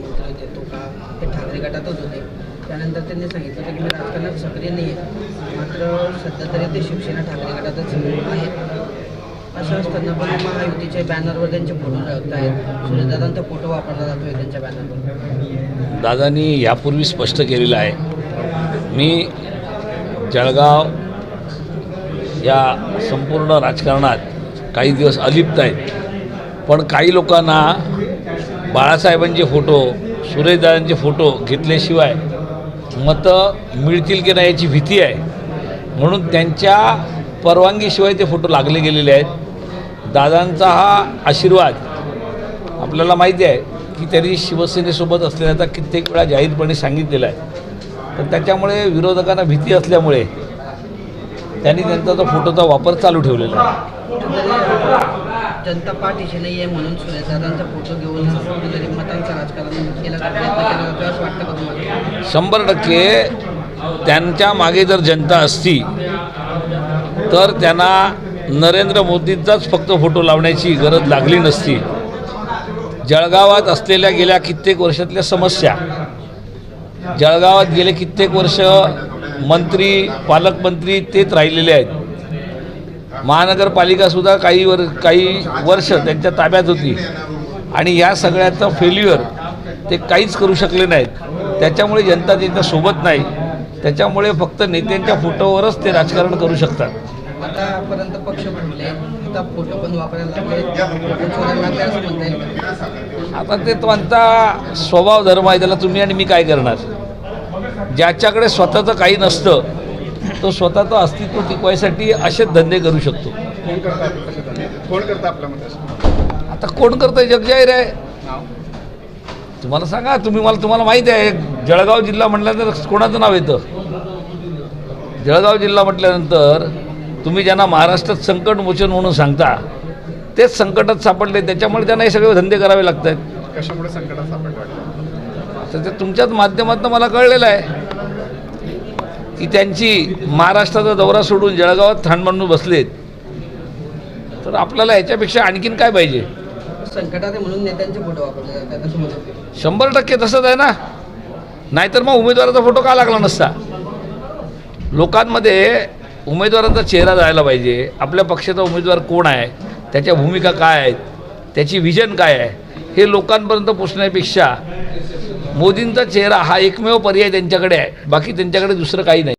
मोहित देतो का ते ठाकरे गटातच होते. त्यानंतर त्यांनी सांगितलं होतं की मी राजकारणात सक्रिय नाही आहे मात्र सध्या तरी ते शिवसेना ठाकरे गटातच आहेत असं असताना पण महायुतीच्या बॅनरवर त्यांचे फोटो लागत आहेत सुरेशदादांचा फोटो वापरला जातोय त्यांच्या बॅनरवर दादांनी यापूर्वी स्पष्ट केलेलं आहे. मी जळगाव या संपूर्ण राजकारणात काही दिवस अलिप्त आहेत. पण काही लोकांना बाळासाहेबांचे फोटो सुरेशदारांचे फोटो घेतल्याशिवाय मतं मिळतील की नाही याची भीती आहे. म्हणून त्यांच्या परवानगीशिवाय ते फोटो लागले गेलेले आहेत. दादांचा हा आशीर्वाद आपल्याला माहिती आहे की त्यांनी शिवसेनेसोबत असल्याचा कित्येक वेळा जाहीरपणे सांगितलेला आहे. तर त्याच्यामुळे विरोधकांना भीती असल्यामुळे त्यांनी त्यांचा तो फोटोचा वापर चालू ठेवलेला आहे. जनता पाठीशी नाही आहे म्हणून सुरेशदादांचा फोटो घेऊन कुठेतरी मतांचं राजकारण केलं प्रयत्न केला जातो असं वाटतं का तुम्हाला? शंभर टक्के त्यांच्या मागे जर जनता असती तर त्यांना नरेंद्र मोदींचाच फक्त फोटो लावण्याची गरज लागली नसती. जळगावात असलेल्या गेल्या कित्येक वर्षातल्या समस्या जळगावात गेले कित्येक वर्ष मंत्री पालकमंत्री तेच राहिलेले आहेत. महानगरपालिकासुद्धा काही वर काही वर्ष त्यांच्या ताब्यात होती. आणि या सगळ्याचं फेल्युअर ते काहीच करू शकले नाहीत. त्याच्यामुळे जनता त्यांच्यासोबत नाही. त्याच्यामुळे फक्त नेत्यांच्या फोटोवरच ते राजकारण करू शकतात. आतापर्यंत पक्ष फोटो पण वापरायला? आता ते त्यांचा स्वभाव धर्म आहे त्याला तुम्ही आणि मी काय करणार? ज्याच्याकडे स्वतःचं काही नसतं तो स्वतःचं अस्तित्व टिकवायसाठी असेच धंदे करू शकतो. कोण करता करता आपल्या आता कोण करतंय जगजाहीर आहे. तुम्हाला सांगा तुम्ही मला तुम्हाला माहिती आहे जळगाव जिल्हा म्हटल्यानंतर कोणाचं नाव येतं? जळगाव जिल्हा म्हटल्यानंतर तुम्ही ज्यांना महाराष्ट्रात संकट मोचन म्हणून सांगता तेच संकटात सापडले त्याच्यामुळे त्यांना हे सगळे धंदे करावे लागत आहेत कशामुळे संकटात सापडलं? तर ते तुमच्याच माध्यमातून मला कळलेलं आहे. की त्यांची महाराष्ट्राचा दौरा सोडून जळगावात ठाण मांडून बसलेत. तर आपल्याला ह्याच्यापेक्षा आणखीन काय पाहिजे? संकटात आहे म्हणून नेत्यांचे फोटो वापरले जातात असं म्हणतो शंभर टक्के तसंच आहे ना? नाहीतर मग उमेदवाराचा फोटो का लागला नसता? लोकांमध्ये उमेदवाराचा चेहरा जायला पाहिजे. आपल्या पक्षाचा उमेदवार कोण आहे? त्याच्या भूमिका काय आहेत? त्याची व्हिजन काय आहे? हे लोकांपर्यंत पोचण्यापेक्षा मोदींचा चेहरा हा एकमेव पर्याय त्यांच्याकडे आहे. बाकी त्यांच्याकडे दुसरं काही नाही.